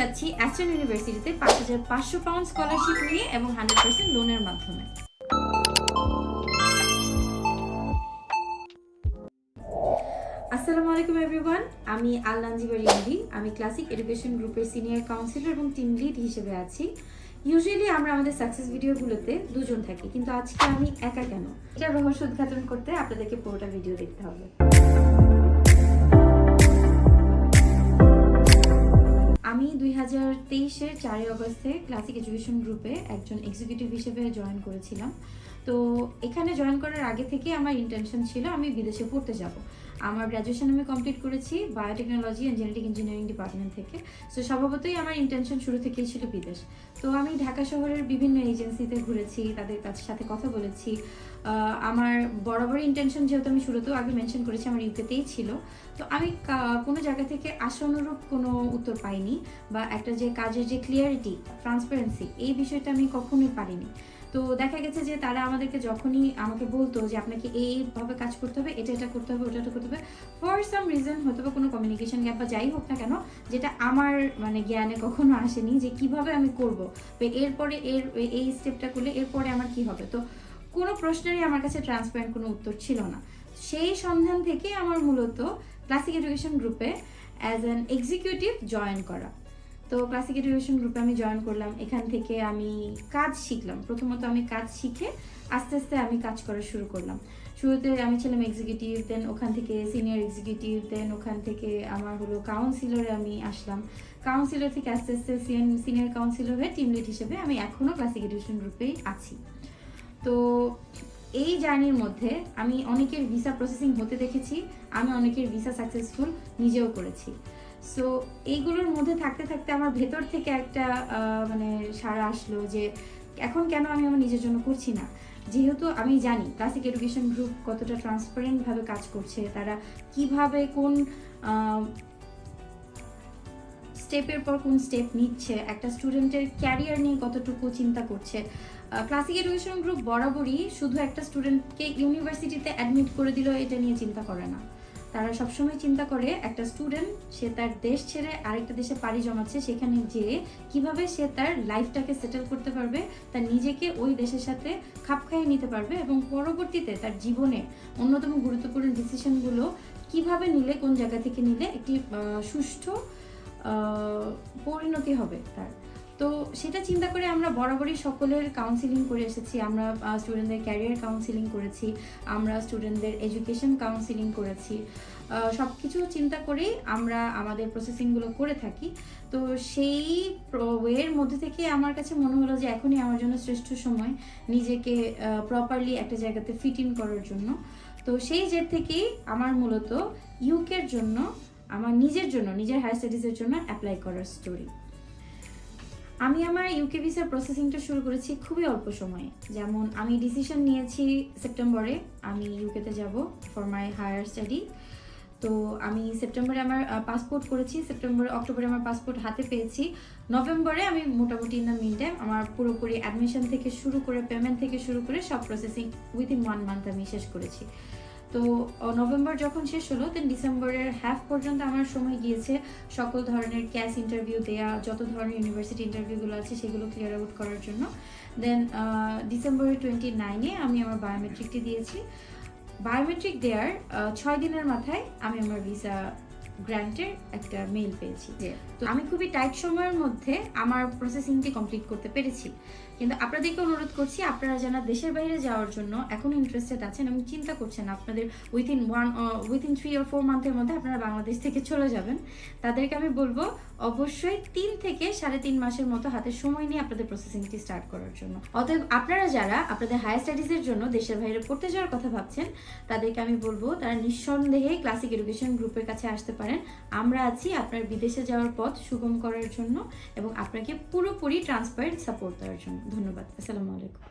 যাচ্ছি অ্যাস্টন ইউনিভার্সিটিতে পাঁচ হাজার পাঁচশো পাউন্ড স্কলারশিপ নিয়ে এবং হান্ড্রেড পার্সেন্ট লোনের মাধ্যমে। আসসালামু আলাইকুম এভরিওয়ান আমি আল্লানজিবা রিয়াদি আমি ক্লাসিক এডুকেশন গ্রুপের সিনিয়র কাউন্সিলর এবং টিম লিড হিসেবে আছি। ইউজুয়ালি আমরা আমাদের সাকসেস ভিডিওগুলোতে দুজন থাকি, কিন্তু আজকে আমি একা কেন? এটা রহস্য উদ্ঘাটন করতে আপনাদেরকে পুরোটা ভিডিও দেখতে হবে। তেইশের চারই অগস্টে ক্লাসিক এডুকেশন গ্রুপে একজন এক্সিকিউটিভ হিসেবে জয়েন করেছিলাম। তো এখানে জয়েন করার আগে থেকে আমার ইন্টেনশন ছিল আমি বিদেশে পড়তে যাব। আমার গ্র্যাজুয়েশন আমি কমপ্লিট করেছি biotechnology and genetic engineering department থেকে। সো স্বভাবতই আমার ইন্টেনশন শুরু থেকেই ছিল বিদেশ। তো আমি ঢাকা শহরের বিভিন্ন এজেন্সিতে ঘুরেছি, তাদের সাথে কথা বলেছি। আমার বরাবর ইন্টেনশন যেহেতু আমি শুরুতেও আগে মেনশন করেছি, আমার ইউকেতেই ছিল। তো আমি কোনো জায়গা থেকে আশানুরূপ কোনো উত্তর পাইনি বা একটা যে কাজের যে ক্লিয়ারিটি ট্রান্সপারেন্সি এই বিষয়টা আমি কখনোই পারিনি। তো দেখা গেছে যে তারা আমাদেরকে যখনই আমাকে বলতো যে আপনাকে এইভাবে কাজ করতে হবে, এটা এটা করতে হবে, ওটা এটা হবে ফর সাম রিজন হয়তো বা কোনো কমিউনিকেশন গ্যাপ বা যাই হোক না কেন, যেটা আমার মানে জ্ঞানে কখনো আসেনি যে কীভাবে আমি করব। এরপরে এর এই স্টেপটা করলে এরপরে আমার কি হবে? তো কোনো প্রশ্নেরই আমার কাছে ট্রান্সপারেন্ট কোনো উত্তর ছিল না। সেই সন্ধান থেকে আমার মূলত ক্লাসিক এডুকেশন গ্রুপে অ্যাজ অ্যান এক্সিকিউটিভ জয়েন করা। তো ক্লাসিক এডুকেশন গ্রুপে আমি জয়েন করলাম। এখান থেকে আমি কাজ শিখলাম। প্রথমত আমি কাজ শিখে আস্তে আস্তে আমি কাজ করা শুরু করলাম। শুরুতে আমি ছিলাম এক্সিকিউটিভ দেন ওখান থেকে সিনিয়র এক্সিকিউটিভ দেন ওখান থেকে আমার হলো কাউন্সিলরে আমি আসলাম। কাউন্সিলর থেকে আস্তে আস্তে সিনিয়র কাউন্সিলর হয়ে টিম লিড হিসেবে আমি এখনও ক্লাসিক এডুকেশন গ্রুপেই আছি। তো এই জার্নির মধ্যে আমি অনেকের ভিসা প্রসেসিং হতে দেখেছি, আমি অনেকের ভিসা সাকসেসফুল নিজেও করেছি। সো এইগুলোর মধ্যে থাকতে থাকতে আমার ভেতর থেকে একটা মানে সারা আসলো যে এখন কেন আমি আমার নিজের জন্য করছি না? যেহেতু আমি জানি ক্লাসিক এডুকেশন গ্রুপ কতটা ট্রান্সপারেন্টভাবে কাজ করছে, তারা কীভাবে কোন স্টেপের পর কোন স্টেপ নিচ্ছে, একটা স্টুডেন্টের ক্যারিয়ার নিয়ে কতটুকু চিন্তা করছে। ক্লাসিক এডুকেশন গ্রুপ বরাবরই শুধু একটা স্টুডেন্টকে ইউনিভার্সিটিতে অ্যাডমিট করে দিল, এটা নিয়ে চিন্তা করে না। তারা সবসময় চিন্তা করে, একটা স্টুডেন্ট সে তার দেশ ছেড়ে আরেকটা দেশে পাড়ি জমাচ্ছে, সেখানে যেয়ে কীভাবে সে তার লাইফটাকে সেটেল করতে পারবে, তার নিজেকে ওই দেশের সাথে খাপ খাইয়ে নিতে পারবে এবং পরবর্তীতে তার জীবনে অন্যতম গুরুত্বপূর্ণ ডিসিশনগুলো কীভাবে নিলে, কোন জায়গা থেকে নিলে একটি সুষ্ঠু পরিণতি হবে তার। তো সেটা চিন্তা করে আমরা বরাবরই সকলের কাউন্সিলিং করে এসেছি। আমরা স্টুডেন্টদের ক্যারিয়ার কাউন্সিলিং করেছি, আমরা স্টুডেন্টদের এডুকেশন কাউন্সিলিং করেছি। সব কিছু চিন্তা করেই আমরা আমাদের প্রসেসিংগুলো করে থাকি। তো সেই ওয়ের মধ্যে থেকে আমার কাছে মনে হলো যে এখনই আমার জন্য শ্রেষ্ঠ সময় নিজেকে প্রপারলি একটা জায়গাতে ফিট ইন করার জন্য। তো সেই জের থেকেই আমার মূলত ইউকের জন্য, আমার নিজের জন্য, নিজের হায়ার স্টাডিজের জন্য অ্যাপ্লাই করার স্টোরি আমি আমার ইউকে ভিসার প্রসেসিংটা শুরু করেছি খুবই অল্প সময়ে। যেমন আমি ডিসিশন নিয়েছি সেপ্টেম্বরে আমি ইউকেতে যাব ফর মাই হায়ার স্টাডি তো আমি সেপ্টেম্বরে আমার পাসপোর্ট করেছি সেপ্টেম্বরে অক্টোবরে আমার পাসপোর্ট হাতে পেয়েছি। নভেম্বরে আমি মোটামুটি ইন দ্য মিন টাইম আমার পুরোপুরি অ্যাডমিশন থেকে শুরু করে পেমেন্ট থেকে শুরু করে সব প্রসেসিং উইথিন ওয়ান মান্থ আমি শেষ করেছি। তো নভেম্বর যখন শেষ হলো দেন ডিসেম্বরের হাফ পর্যন্ত আমার সময় গিয়েছে সকল ধরনের ক্যাশ ইন্টারভিউ দেয়া, যত ধরনের ইউনিভার্সিটি ইন্টারভিউগুলো আছে সেগুলো ক্লিয়ার আউট করার জন্য। দেন ডিসেম্বরের টোয়েন্টি নাইনে আমি আমার বায়োমেট্রিকটি দিয়েছি। বায়োমেট্রিক দেওয়ার ছয় দিনের মাথায় আমি আমার ভিসা গ্র্যান্টের একটা মেইল পেয়েছি। তো আমি খুবই টাইট সময়ের মধ্যে আমার প্রসেসিংটি কমপ্লিট করতে পেরেছি। কিন্তু আপনাদেরকে অনুরোধ করছি আপনারা যারা দেশের বাইরে যাওয়ার জন্য এখন ইন্টারেস্টেড আছেন এবং চিন্তা করছেন আপনাদের within one within three or four মান্থের মধ্যে আপনারা বাংলাদেশ থেকে চলে যাবেন তাদেরকে আমি বলব অবশ্যই তিন থেকে সাড়ে তিন মাসের মতো হাতে সময় নিয়ে আপনাদের প্রসেসিংটি স্টার্ট করার জন্য। অতএব আপনারা যারা আপনাদের হায়ার স্টাডিজের জন্য দেশের বাইরে পড়তে যাওয়ার কথা ভাবছেন তাদেরকে আমি বলব তারা নিঃসন্দেহে ক্লাসিক এডুকেশন গ্রুপের কাছে আসতে পারেন। আমরা আছি আপনার বিদেশে যাওয়ার পথ সুগম করার জন্য এবং আপনাকে পুরোপুরি ট্রান্সপারেন্ট সাপোর্ট দেওয়ার জন্য। ধন্যবাদ। আসসালামু আলাইকুম।